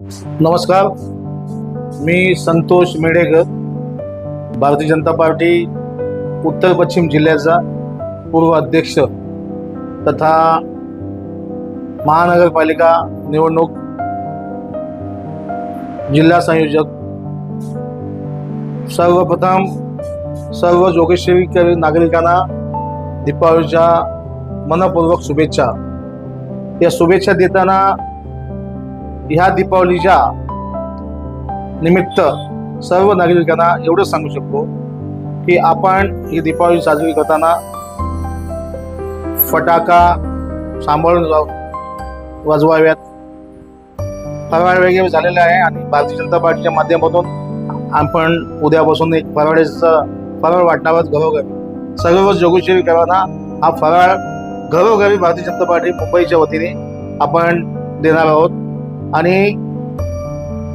नमस्कार. मी संतोष मेडेकर भारतीय जनता पार्टी उत्तर पश्चिम जिल्ह्याचा पूर्व अध्यक्ष तथा महानगरपालिका निवडणूक जिल्हा संयोजक सर्वप्रथम सर्व जोगेश्वरी नागरिकांना दीपावलीच्या मनपूर्वक शुभेच्छा. या शुभेच्छा देताना ह्या दीपावलीच्या निमित्त सर्व नागरिकांना एवढंच सांगू शकतो की आपण ही दीपावली साजरी करताना फटाका सांभाळून वा- वाजवाव्यात. फराळ वगैरे झालेला आहे आणि भारतीय जनता पार्टीच्या माध्यमातून आपण उद्यापासून एक फराळेचं फराळ वाटणारच घरोघरी. सर्व जोगेश्वरीकरांना हा फराळ घरोघरी भारतीय जनता पार्टी मुंबईच्या वतीने आपण देणार आहोत. आणि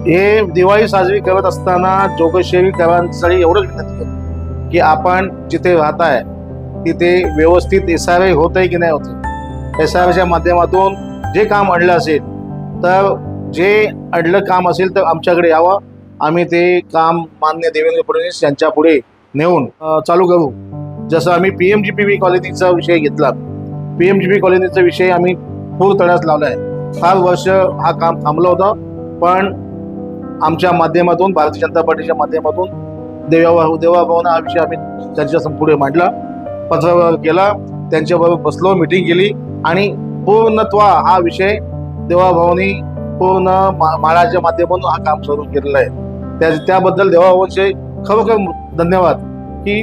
हे दिवाळी साजरी करत असताना जोगेश्वरीकरांसाठी एवढंच विनंती की आपण जिथे राहताय तिथे व्यवस्थित एस आर आय होत आहे की नाही होत एस आर आयच्या माध्यमातून जे काम अडलं असेल तर जे अडलं काम असेल तर आमच्याकडे यावं. आम्ही ते काम मान्य देवेंद्र फडणवीस यांच्या पुढे नेऊन चालू करू. जसं आम्ही P M G P B कॉलनीचा विषय घेतला. पी एम जी पी कॉलनीचा विषय आम्ही पूर तळ्यास लावला आहे फार वर्ष हा काम थांबलं होतं. पण आमच्या माध्यमातून भारतीय जनता पार्टीच्या माध्यमातून देवा देवाभावना हा विषय आम्ही त्यांच्या पुढे मांडला. पत्रावर केला त्यांच्याबरोबर बसलो मिटिंग केली आणि पूर्णत्वा हा विषय देवाभावनी पूर्ण माळाच्या माध्यमातून हा काम सुरू केलेलं आहे. त्या त्याबद्दल देवाभावांचे खरोखर धन्यवाद की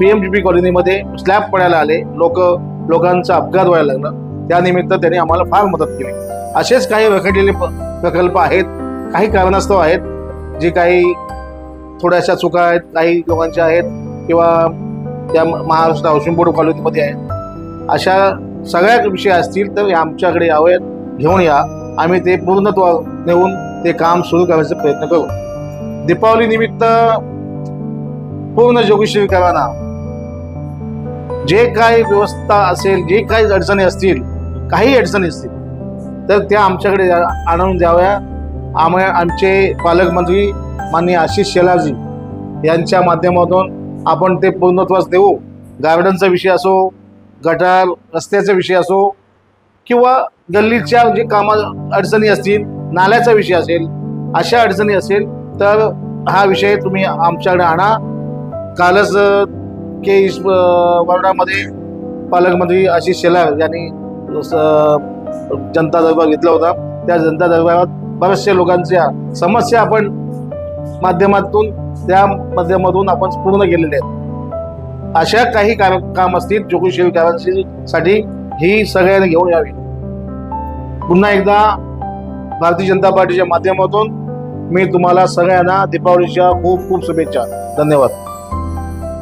पी एम जी पी कॉलनीमध्ये स्लॅब पडायला आले. लोक लोकांचा अपघात व्हायला लागला. त्यानिमित्त त्यांनी आम्हाला फार मदत केली. असेच काही रखडलेले प- प्रकल्प आहेत. काही कारणास्तव आहेत. जे काही थोड्याशा चुका आहेत काही लोकांच्या आहेत किंवा त्या महाराष्ट्र हाऊसिंग बोर्ड कॉलनीमध्ये आहेत. अशा सगळ्या विषय असतील तर आमच्याकडे यावेत घेऊन या. आम्ही ते पूर्णत्व नेऊन ते काम सुरू करायचा प्रयत्न करू. दीपावलीनिमित्त पूर्ण जोगेश्वरीकरांना जे काही व्यवस्था असेल जे काही अडचणी असतील काही अडचणी असतील तर त्या आमच्याकडे आणून द्याव्या आम आमचे पालकमंत्री माननीय आशिष शेलाजी यांच्या माध्यमातून आपण ते पूर्णत्वास देऊ. गार्डनचा विषय असो गटार रस्त्याचा विषय असो किंवा गल्लीच्या जे कामा अडचणी असतील नाल्याचा विषय असेल अशा अडचणी असेल तर हा विषय तुम्ही आमच्याकडे आणा. कालच के इस- पालकमंत्री आशिष शेलार यांनी जनता दरबार घेतला होता त्या जनता दरबारात बऱ्याचशा लोकांच्या समस्या आपण माध्यमातून त्या माध्यमातून आपण पूर्ण केलेल्या आहेत. अशा काही कार काम असतील जोगेश्वरी साठी ही सगळ्यांनी घेऊन यावी. पुन्हा एकदा भारतीय जनता पार्टीच्या माध्यमातून मी तुम्हाला सगळ्यांना दीपावलीच्या खूप खूप शुभेच्छा. धन्यवाद.